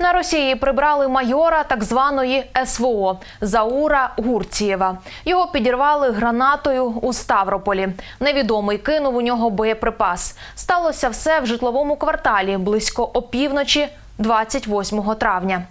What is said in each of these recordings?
На Росії прибрали майора так званої СВО Заура Гурцієва. Його підірвали гранатою у Ставрополі. Невідомий кинув у нього боєприпас. Сталося все в житловому кварталі близько опівночі 28 травня.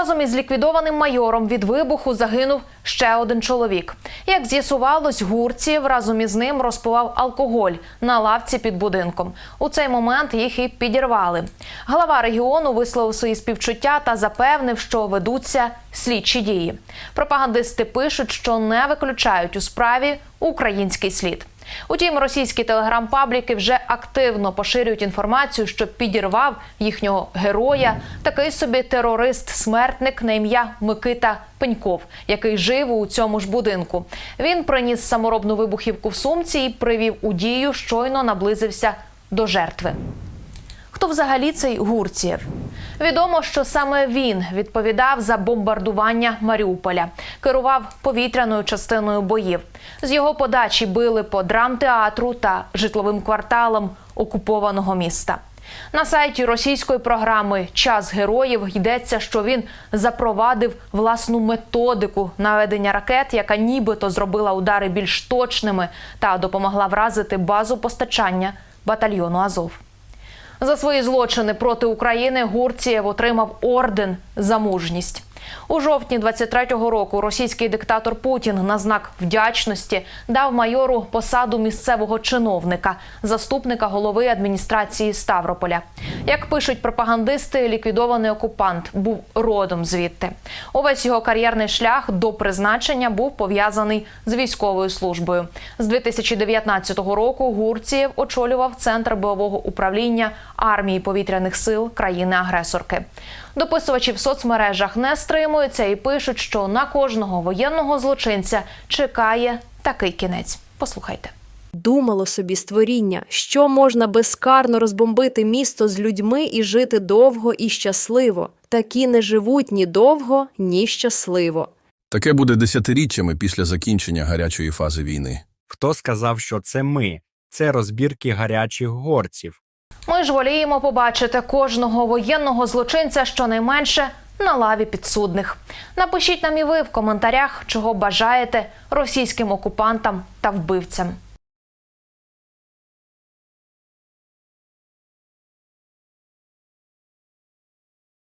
Разом із ліквідованим майором від вибуху загинув ще один чоловік. Як з'ясувалось, Гурцієв разом із ним розпивав алкоголь на лавці під будинком. У цей момент їх і підірвали. Глава регіону висловив свої співчуття та запевнив, що ведуться слідчі дії. Пропагандисти пишуть, що не виключають у справі український слід. Утім, російські телеграм-пабліки вже активно поширюють інформацію, що підірвав їхнього героя такий собі терорист-смертник на ім'я Микита Пеньков, який жив у цьому ж будинку. Він приніс саморобну вибухівку в сумці і привів у дію, щойно наблизився до жертви. Хто взагалі цей Гурцієв? Відомо, що саме він відповідав за бомбардування Маріуполя, керував повітряною частиною боїв. З його подачі били по драмтеатру та житловим кварталам окупованого міста. На сайті російської програми Час героїв йдеться, що він запровадив власну методику наведення ракет, яка нібито зробила удари більш точними та допомогла вразити базу постачання батальйону Азов. За свої злочини проти України Гурцієв отримав орден за мужність. У жовтні 23-го року російський диктатор Путін на знак вдячності дав майору посаду місцевого чиновника, заступника голови адміністрації Ставрополя. Як пишуть пропагандисти, ліквідований окупант був родом звідти. Увесь його кар'єрний шлях до призначення був пов'язаний з військовою службою. З 2019 року Гурцієв очолював центр бойового управління армії повітряних сил країни-агресорки. Дописувачі в соцмережах не стримуються і пишуть, що на кожного воєнного злочинця чекає такий кінець. Послухайте. Думало собі створіння, що можна безкарно розбомбити місто з людьми і жити довго і щасливо. Такі не живуть ні довго, ні щасливо. Таке буде десятиріччями після закінчення гарячої фази війни. Хто сказав, що це ми? Це розбірки гарячих горців. Ми ж воліємо побачити кожного воєнного злочинця щонайменше на лаві підсудних. Напишіть нам і ви в коментарях, чого бажаєте російським окупантам та вбивцям.